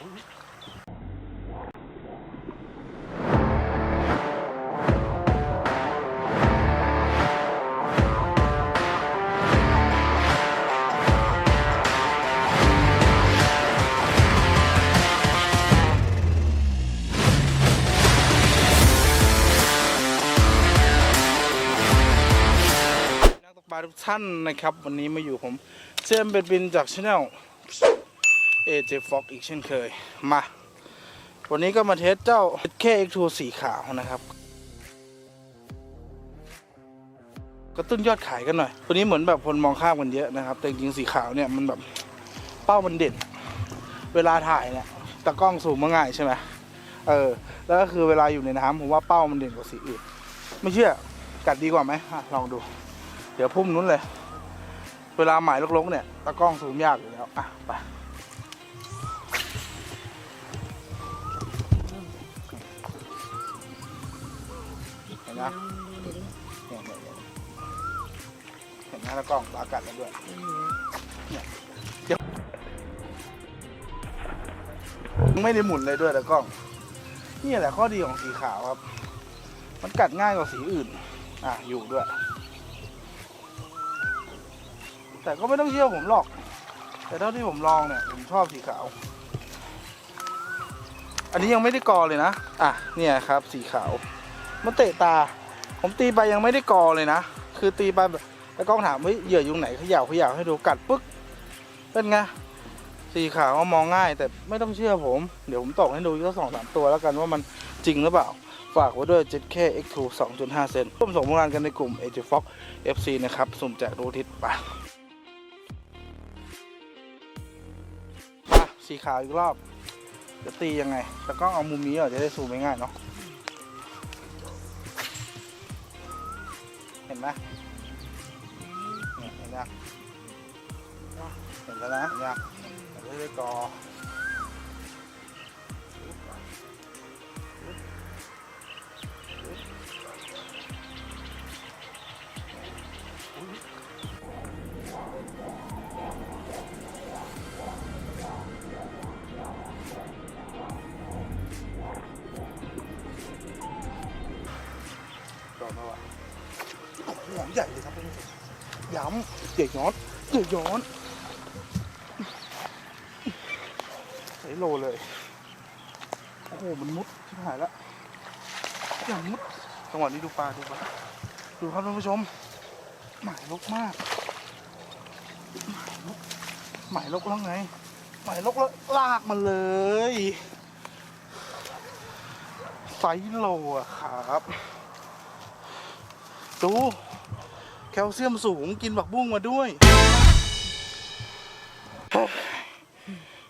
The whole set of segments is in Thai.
นักตกปลาทุกท่านนะครับ วันนี้มาอยู่ผมเจมเบดบินจากช anel AJ Fox อีกเช่นเคย มา วันนี้ก็มาเทสเจ้า KX2 สีขาวนะครับ กระตุ้นยอดขายกันหน่อย ตัวนี้เหมือนแบบคนมองข้ามกันเยอะนะครับ แต่จริงสีขาวเนี่ยมันแบบเป้ามันเด่น เวลาถ่ายเนี่ยตะกล้องสูงมาง่ายใช่ไหมเออ แล้วก็คือเวลาอยู่ในน้ำผมว่าเป้ามันเด่นกว่าสีอื่น ไม่เชื่อ กัดดีกว่าไหมลองดู เดี๋ยวพุ่มนู้นเลย เวลาหมายลกๆเนี่ย ตะกล้องซูมยากอยู่แล้ว อะ ไป นะเนี่ยเนี่ยเนี่ยเห็นไหมตะกล้องปลากัดแล้วด้วยเนี่ยไม่ได้หมุนเลยด้วยตะกล้อง นี่แหละข้อดีของสีขาวครับ มันกัดง่ายกว่าสีอื่น อะอยู่ด้วย แต่ก็ไม่ต้องเชื่อผมหรอก แต่เท่าที่ผมลองเนี่ยผมชอบสีขาว อันนี้ยังไม่ได้กอเลยนะ อะเนี่ยครับสีขาว มันเตะตา ผมตีไปยังไม่ได้กอเลยนะ คือตีไปแบบแล้วกล้องถามเฮ้ยเหยื่ออยู่ไหนเขย่าเขย่าให้ดูกัดปึ๊กเป็นไงสีขาวมองง่าย แต่ไม่ต้องเชื่อผม เดี๋ยวผมตอกให้ดูอีกสักสองสามตัวแล้วกันว่ามันจริงหรือเปล่า ฝากไว้ด้วย 7K X2 2.5 เซนร่วมส่งผลงานกันในกลุ่ม a j Fox FC นะครับ สุ่มแจกดวงอาทิตย์ไปมาสีขาวอีกรอบ จะตียังไง แต่ก็เอามุมนี้เหรอจะได้ซูมง่ายเนาะ เห็นไหมเนี่ยเห็นยังเห็นแล้วนะเห็นยังเดี๋ยวได้กอ ย้ำอย่าย้อนอย่าย้อนใส่โลเลย โอ้โห มันมุดชิบหายล้วอย่ามุดจังหวะนี้ดูปลาดูปลาดูครับท่านผู้ชม หมายลกมาก หมายลกหมายลกแล้วไง หมายลกแล้วลากมันเลยไซโลอะครับ ดู ลเซียมสูงกินบักบุ้งมาด้วย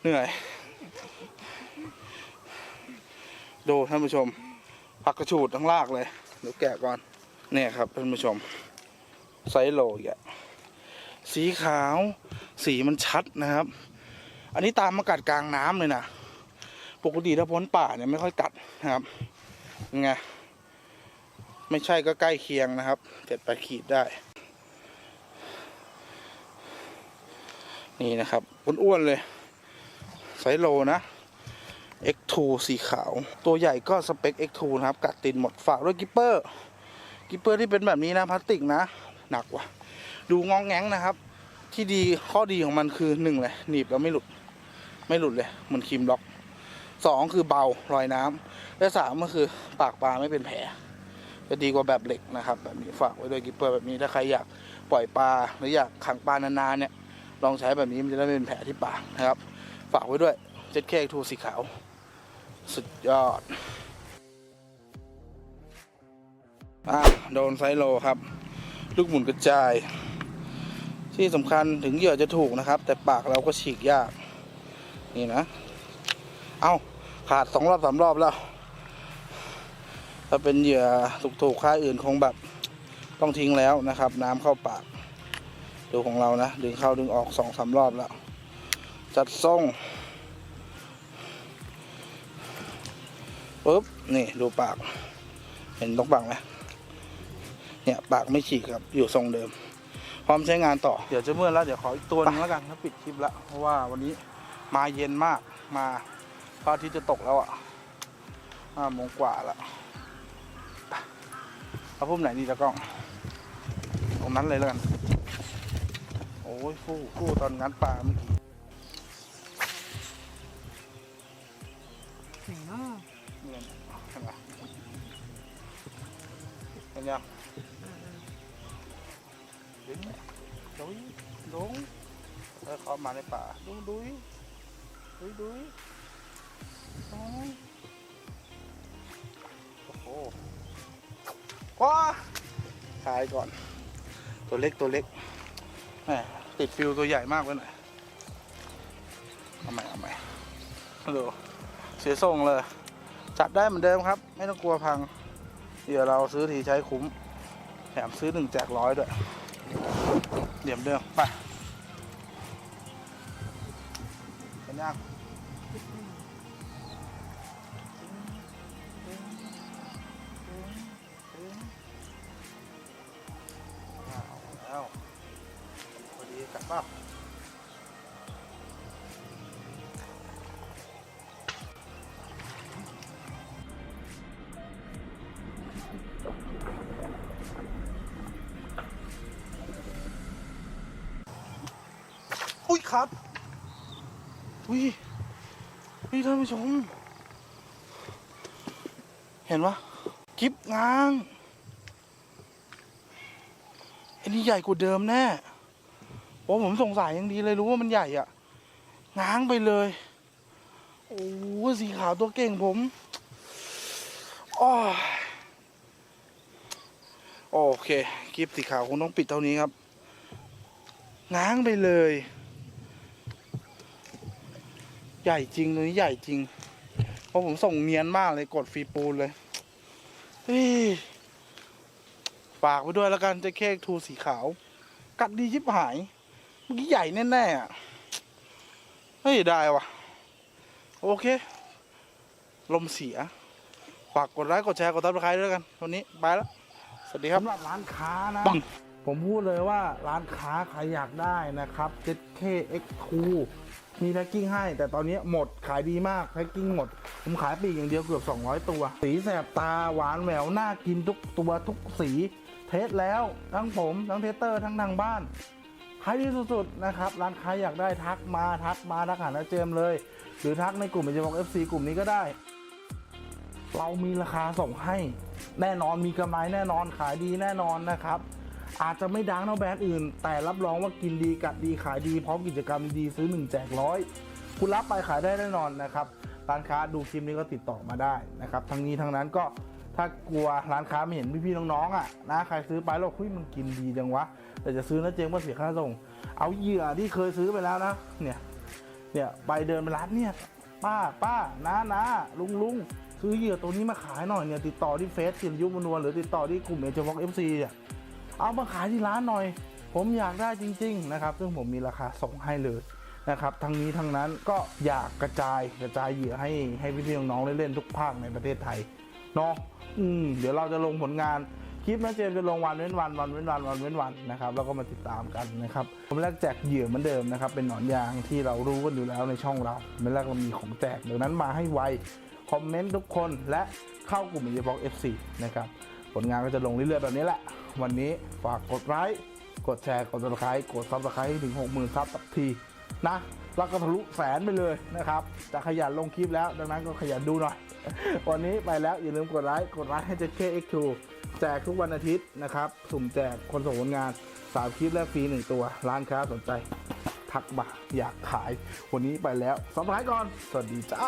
เหนื่อย ดูท่านผู้ชม ผักกระฉูดทั้งลากเลยเดี๋ยวแกะก่อน เนี่ยครับท่านผู้ชม ไซโลอีกะสีขาวสีมันชัดนะครับ อันนี้ตามมากัดกลางน้ำเลยนะ ปกติถ้าพ้นป่าเนี่ยไม่ค่อยกัดนะครับยังไงไม่ใช่ก็ใกล้เคียงนะครับเจ็ดแปดขีดได้ นี่นะครับอ้วนๆเลยไซโลนะ X2 สีขาว ตัวใหญ่ก็สเปค X2 นะครับ กัดตินหมดฝากด้วยกิปเปอร์กิปเปอร์ที่เป็นแบบนี้นะพลาสติกนะ หนักว่ะ ดูงองแงงนะครับ ที่ดีข้อดีของมันคือหนึ่งเลยหนีบแล้วไม่หลุด ไม่หลุดเลยเหมือนคีมล็อกสองคือเบาลอยน้ำและสามก็คือปากปลาไม่เป็นแผลจะดีกว่าแบบเหล็กนะครับ แบบนี้ฝากไว้ด้วยกิปเปอร์แบบนี้ถ้าใครอยากปล่อยปลาหรืออยากขังปลานานๆเนี่ย ลองใช้แบบนี้มันจะได้ไม่เป็นแผลที่ปากนะครับ ฝากไว้ด้วยเจ็ดเคทูสีขาว สุดยอดอะโดนไซโลครับ ลูกหมุนกระจาย ที่สำคัญถึงเหยื่อจะถูกนะครับ แต่ปากเราก็ฉีกยาก นี่นะ เอาขาดสองรอบสามรอบแล้ว ถ้าเป็นเหยื่อถูกๆค่ายอื่นคงแบบต้องทิ้งแล้วนะครับ น้ำเข้าปาก ดูของเรานะ ดึงเข้าดึงออกสองสามรอบแล้ว จัดทรงปุ๊บ นี่ดูปาก เห็นตรงปากไหมเนี่ยปากไม่ฉีกครับ อยู่ทรงเดิม พร้อมใช้งานต่อ เดี๋ยวจะเมื่อแล้ว เดี๋ยวขออีกตัวหนึงแล้วกันถ้าปิดคลิปแล้ว เพราะว่าวันนี้มาเย็นมาก มาพระอาทิตย์จะตกแล้วอะห้าโมงกว่าแล้วเอาพุ่มไหนดีตะกล้อง ตรงนั้นเลยแล้วกัน โอ้ยคู่คู่ตอนงัดปลาเมื่อกี้ไหนเนาะเนี่ยเห็นปะเห็นยังดึงดุยดุงแล้วเขามาในป่าดุงดุยดุยดุยโอ้ยโอ้โหว้าขายก่อน ตัวเล็กตัวเล็ก แหมติดฟิวตัวใหญ่มากไปหน่อยเอาใหม่เอาใหม่ดูเสียทรงเลย จับได้เหมือนเดิมครับ ไม่ต้องกลัวพัง เดี๋ยวเราซื้อทีใช้คุ้ม แถมซื้อหนึ่งแจกร้อยด้วยเดี๋ยวเดิมไปเป็นยัง ครับอุ้ยอุ้ยท่านผู้ชม เห็นปะกิบงางอันนี้ใหญ่กว่าเดิมแน่โอ้ผมสงสัยยังดีเลยรู้ว่ามันใหญ่อะง้างไปเลย โอ้สีขาวตัวเก่งผมอ้อโอเคคลิปสีขาวคงต้องปิดเท่านี้ครับง้างไปเลย ใหญ่จริงตัวนี้ใหญ่จริง เพราะผมส่งเนียนมากเลยกดฟรีปูนเลยเฮ้ยฝากไปด้วยแล้วกันเจะแค่ทูสีขาว กัดดีชิบหาย เมื่อกี้ใหญ่แน่ๆอะเฮ้ยได้วะโอเค ลมเสีย ฝากกดไลค์กดแชร์กดติดตามด้วยกัน วันนี้ไปแล้ว สวัสดีครับสำหรับร้านค้านะปังผมพูดเลยว่าร้านค้าใครอยากได้นะครับ ZKX2 มีแพ็กกิ้งให้ แต่ตอนนี้หมดขายดีมากแพ็กกิ้งหมด ผมขายปีกอย่างเดียวเกือบ 200 ตัว สีแสบตาหวานแหววน่ากินทุกตัวทุกสี เทสแล้วทั้งผมทั้งเทสเตอร์ทั้งทางบ้านขายดีสุดๆนะครับ ร้านค้าอยากได้ทักมาทักมาทักหาน้าเจมเลย หรือทักในกลุ่มเอเจบอก FC กลุ่มนี้ก็ได้ เรามีราคาส่งให้ แน่นอนมีกำไรแน่นอนขายดีแน่นอนนะครับ อาจจะไม่ดังเท่าแบรนด์อื่น แต่รับรองว่ากินดีกัดดีขายดีพร้อมกิจกรรมดีซื้อหนึ่งแจกร้อยคุณรับไปขายได้แน่นอนนะครับร้านค้าดูคลิปนี้ก็ติดต่อมาได้นะครับทั้งนี้ทั้งนั้นก็ถ้ากลัวร้านค้าไม่เห็นพี่ๆน้องๆอะนะใครซื้อไปแล้วคุยมันกินดีจังวะแต่จะซื้อนะเจงว่าเสียค่าส่ง เอาเหยื่อที่เคยซื้อไปแล้วนะ เนี่ยเนี่ยไปเดินไปร้านเนี่ยป้าป้าน้าน้าลุงลุงซื้อเหยื่อตัวนี้มาขายหน่อยเนี่ยติดต่อที่เฟซจิรยุมนวลหรือติดต่อที่กลุ่มเอเจวอกเอฟซีเนี่ย เอามาขายที่ร้านหน่อย ผมอยากได้จริง ๆ นะครับ ซึ่งผมมีราคาส่งให้เลยนะครับทั้งนี้ทั้งนั้นก็อยากกระจายกระจายเหยื่อให้ให้พี่ๆน้องๆเล่นๆทุกภาคในประเทศไทยเนาะอืมเดี๋ยวเราจะลงผลงานคลิปนะเจมจะลงวันเว้นวันวันเว้นวันวันเว้นวันนะครับแล้วก็มาติดตามกันนะครับผมแรกแจกเหยื่อเหมือนเดิมนะครับเป็นหนอนยางที่เรารู้กันอยู่แล้วในช่องเราไม่แรกเรามีของแจกดังนั้นมาให้ไวคอมเมนต์ทุกคนและเข้ากลุ่มอีบอก FC นะครับผลงานก็จะลงเรื่อยๆแบบนี้แหละ วันนี้ฝากกดไลค์กดแชร์ กด subscribe กด subscribe ให้ถึง60,000ซับสักทีนะแล้วก็ทะลุแสนไปเลยนะครับจะขยันลงคลิปแล้ว ดังนั้นก็ขยันดูหน่อย วันนี้ไปแล้วอย่าลืมกดไลค์กดไลค์ให้เจ๊เค X2 แจกทุกวันอาทิตย์นะครับ สุ่มแจกคนส่งผลงาน3คลิปแรกฟรี1ตัว ร้านค้าสนใจ ทักมาอยากขาย วันนี้ไปแล้วสบายก่อน สวัสดีจ้า